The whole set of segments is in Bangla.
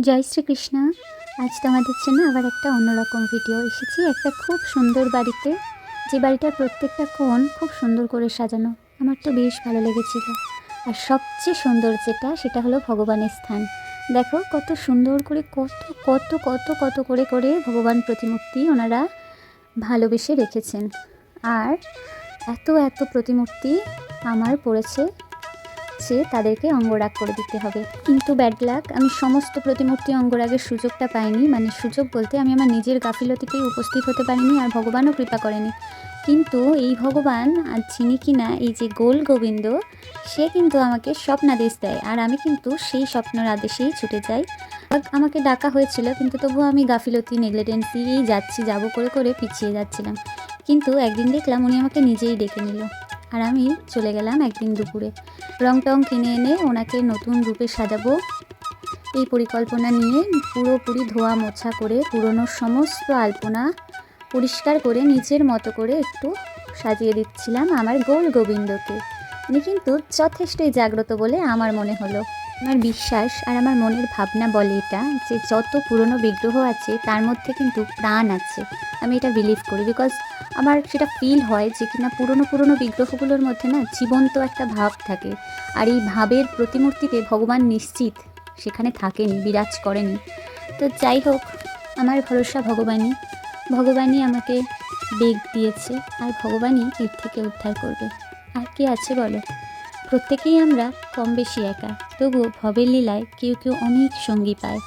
জয় শ্রীকৃষ্ণ। আজ তোমাদের জন্য আবার একটা অন্যরকম ভিডিও এসেছি। একটা খুব সুন্দর বাড়িতে। যে বাড়িটার প্রত্যেকটা কোণ খুব সুন্দর করে সাজানো। আমার তো বেশ ভালো লেগেছিল। আর সবচেয়ে সুন্দর যেটা, সেটা হলো ভগবানের স্থান। দেখো কত সুন্দর করে, কত কত কত কত করে করে ভগবান প্রতিমূর্তি ওনারা ভালোবেসে রেখেছেন। আর এত এত প্রতিমূর্তি আমার পড়েছে। যে তাদেরকে অঙ্গরাগ করে দিতে হবে। কিন্তু ব্যাড লাক আমি সমস্ত প্রতিমূর্তি অঙ্গরাগের সুযোগটা পাইনি। মানে সুযোগ বলতে আমি আমার নিজের গাফিলতিতেই উপস্থিত হতে পারিনি আর ভগবানও কৃপা করেনি। কিন্তু এই ভগবান আর যিনি কিনা এই যে গোল গোবিন্দ, সে কিন্তু আমাকে স্বপ্নাদেশ দেয় আর আমি কিন্তু সেই স্বপ্নের আদেশেই ছুটে যাই। আমাকে ডাকা হয়েছিল, কিন্তু তবুও আমি গাফিলতি নেগলিজেন্সি যাচ্ছি, যাব করে করে পিছিয়ে যাচ্ছিলাম। কিন্তু একদিন দেখলাম উনি আমাকে নিজেই ডেকে নিল। আর আমি চলে গেলাম একদিন দুপুরে। রং টং কিনে এনে ওনাকে নতুন রূপে সাজাবো। এই পরিকল্পনা নিয়ে পুরোপুরি ধোয়া মোছা করে পুরনো সমস্ত আলপনা পরিষ্কার করে নিজের মতো করে একটু সাজিয়ে দিচ্ছিলাম আমার গোল গোবিন্দকে উনি কিন্তু যথেষ্টই জাগ্রত বলে আমার মনে হলো। আমার বিশ্বাস আর আমার মনের ভাবনা বলে এটা যে যত পুরনো বিগ্রহ আছে, তার মধ্যে কিন্তু প্রাণ আছে। আমি এটা বিলিভ করি বিকজ আমার সেটা ফিল হয় যে কিনা পুরনো পুরনো বিগ্রহগুলোর মধ্যে না জীবন্ত একটা ভাব থাকে। আর এই ভাবের প্রতিমূর্তিতে ভগবান নিশ্চিত সেখানে থাকেনি, বিরাজ করেনি। তো যাই হোক, আমার ভরসা ভগবানই। ভগবানই আমাকে বেগ দিয়েছে আর ভগবানই এর থেকে উদ্ধার করবে। আর কি আছে বলো? প্রত্যেকেই আমরা কম বেশি একা। তবুও ভবের লীলায় কেউ কেউ অনেক সঙ্গী পায়।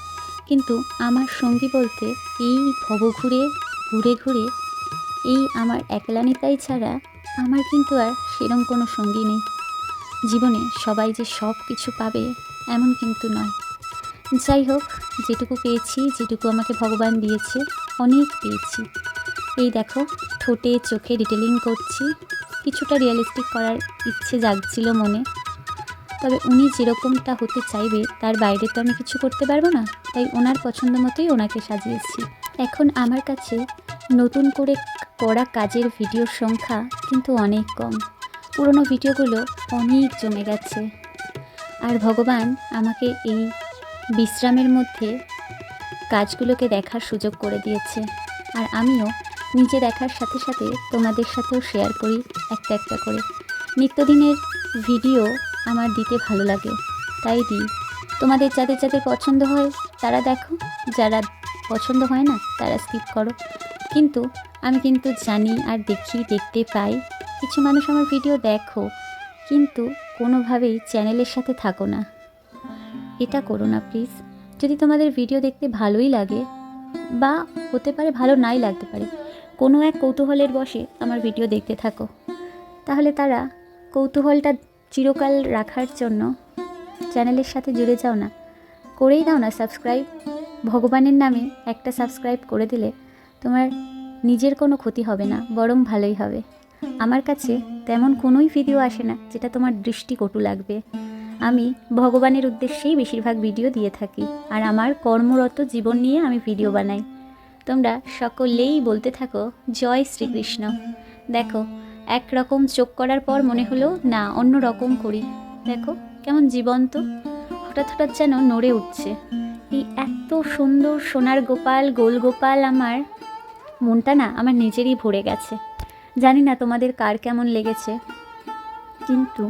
কিন্তু আমার সঙ্গী বলতে এই ভব ঘুরে ঘুরে ঘুরে, এই আমার একলানিতাই ছাড়া আমার কিন্তু আর সেরম কোনো সঙ্গী নেই। জীবনে সবাই যে সব কিছু পাবে এমন কিন্তু নয়। যাই হোক, যেটুকু পেয়েছি, যেটুকু আমাকে ভগবান দিয়েছে, অনেক পেয়েছি। এই দেখো, ঠোঁটে চোখে ডিটেলিং করছি। কিছুটা রিয়েলিস্টিক করার ইচ্ছে জাগছিল মনে। তবে উনি যেরকমটা হতে চাইবে, তার বাইরে তো আমি কিছু করতে পারব না। তাই ওনার পছন্দ মতোই ওনাকে সাজিয়েছি। এখন আমার কাছে নতুন করে করা কাজের ভিডিওর সংখ্যা কিন্তু অনেক কম। পুরনো ভিডিওগুলো অনেক জমে গেছে। আর ভগবান আমাকে এই বিশ্রামের মধ্যে কাজগুলোকে দেখার সুযোগ করে দিয়েছে। আর আমিও নিজে দেখার সাথে সাথে তোমাদের সাথেও শেয়ার করি একটা একটা করে। নিত্যদিনের ভিডিও আমার দিতে ভালো লাগে, তাই দিই। তোমাদের যাদের যাদের পছন্দ হয়, তারা দেখো। যারা পছন্দ হয় না, তারা স্কিপ করো। কিন্তু আমি কিন্তু জানি আর দেখি, দেখতে পাই। কিছু মানুষ আমার ভিডিও দেখো, কিন্তু কোনোভাবেই চ্যানেলের সাথে থাকো না। এটা করো না প্লিজ যদি তোমাদের ভিডিও দেখতে ভালোই লাগে, বা হতে পারে ভালো নাই লাগতে পারে কোনো এক কৌতূহলের বসে আমার ভিডিও দেখতে থাকো। তাহলে তারা কৌতূহলটা চিরকাল রাখার জন্য চ্যানেলের সাথে জুড়ে যাও না। করেই দাও না সাবস্ক্রাইব। ভগবানের নামে একটা সাবস্ক্রাইব করে দিলে তোমার নিজের কোনো ক্ষতি হবে না, বরং ভালোই হবে। আমার কাছে তেমন কোনোই ভিডিও আসে না যেটা তোমার দৃষ্টি কটু লাগবে। আমি ভগবানের উদ্দেশ্যেই বেশিরভাগ ভিডিও দিয়ে থাকি, আর আমার কর্মরত জীবন নিয়ে আমি ভিডিও বানাই। তোমরা সকলেই বলতে থাকো, জয় শ্রীকৃষ্ণ। দেখো, একরকম চোখ করার পর মনে হলো, না অন্য রকম করি। দেখো, কেমন জীবন্ত। হঠাৎ হঠাৎ যেন নড়ে উঠছে। এই এত সুন্দর সোনার গোপাল, গোল গোপাল আমার। মনটা না আমার নিজেরই ভরে গেছে। জানি না তোমাদের কার কেমন লেগেছে। কিন্তু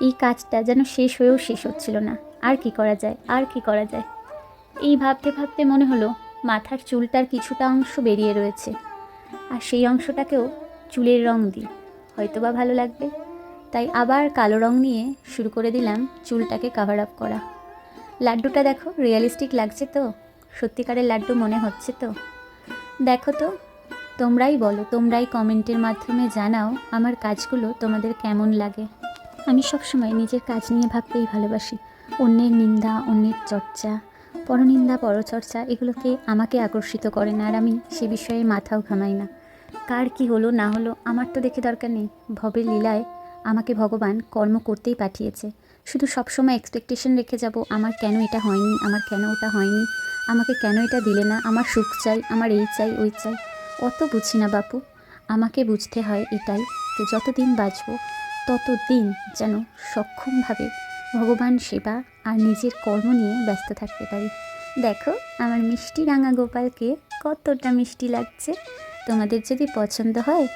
এই কাজটা যেন শেষ হয়েও শেষ হচ্ছিল না। আর কি করা যায়, আর কি করা যায়? এই ভাবতে ভাবতে মনে হলো মাথার চুলটার কিছুটা অংশ বেরিয়ে রয়েছে। আর সেই অংশটাকেও চুলের রং দিই হয়তোবা ভালো লাগবে। তাই আবার কালো রং নিয়ে শুরু করে দিলাম চুলটাকে কাভার আপ করা। লাড্ডুটা দেখো রিয়েলিস্টিক লাগছে তো? সত্যিকারের লাড্ডু মনে হচ্ছে তো? দেখো তো, তোমরাই বলো, তোমরাই কমেন্টের মাধ্যমে জানাও আমার কাজগুলো তোমাদের কেমন লাগে। আমি সবসময় নিজের কাজ নিয়ে ভাবতেই ভালোবাসি। অন্যের নিন্দা, অন্যের চর্চা। পরনিন্দা, পরচর্চা, এগুলোকে আমাকে আকর্ষিত করে না আর আমি সে বিষয়ে মাথাও ঘামাই না। কার কি হলো, না হলো, আমার তো দেখে দরকার নেই। ভবের লীলায় আমাকে ভগবান কর্ম করতেই পাঠিয়েছে। শুধু সবসময় এক্সপেকটেশন রেখে যাব, আমার কেন এটা হয়নি, আমার কেন ওটা হয়নি, আমাকে কেন এটা দিলে না, আমার সুখ চাই, আমার এই চাই, ওই চাই। অত বুঝি না বাপু, আমাকে বুঝতে হয় এটাই যে যতদিন বাঁচবো, ততদিন যেন সক্ষমভাবে ভগবান সেবা আর নিজের কর্ম নিয়ে ব্যস্ত থাকতে পারি। দেখো আমার মিষ্টি রাঙা গোপালকে কতটা মিষ্টি লাগছে। তোমাদের যদি পছন্দ হয়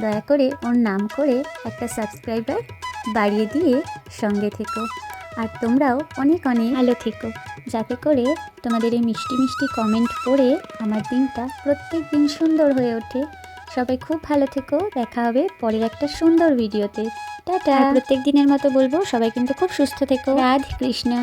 দয়া করে ওর নাম করে একটা সাবস্ক্রাইবার বাড়িয়ে দিয়ে সঙ্গে থেকো। আর তোমরাও অনেক অনেক ভালো থেকো। যাতে করে তোমাদের এই মিষ্টি মিষ্টি কমেন্ট পড়ে আমার দিনটা প্রত্যেক দিন সুন্দর হয়ে ওঠে। সবাই খুব ভালো থেকো। দেখা হবে পরের একটা সুন্দর ভিডিওতে টাটা। প্রত্যেক দিনের মতো বলব সবাই কিন্তু খুব সুস্থ থেকো। রাধ কৃষ্ণা।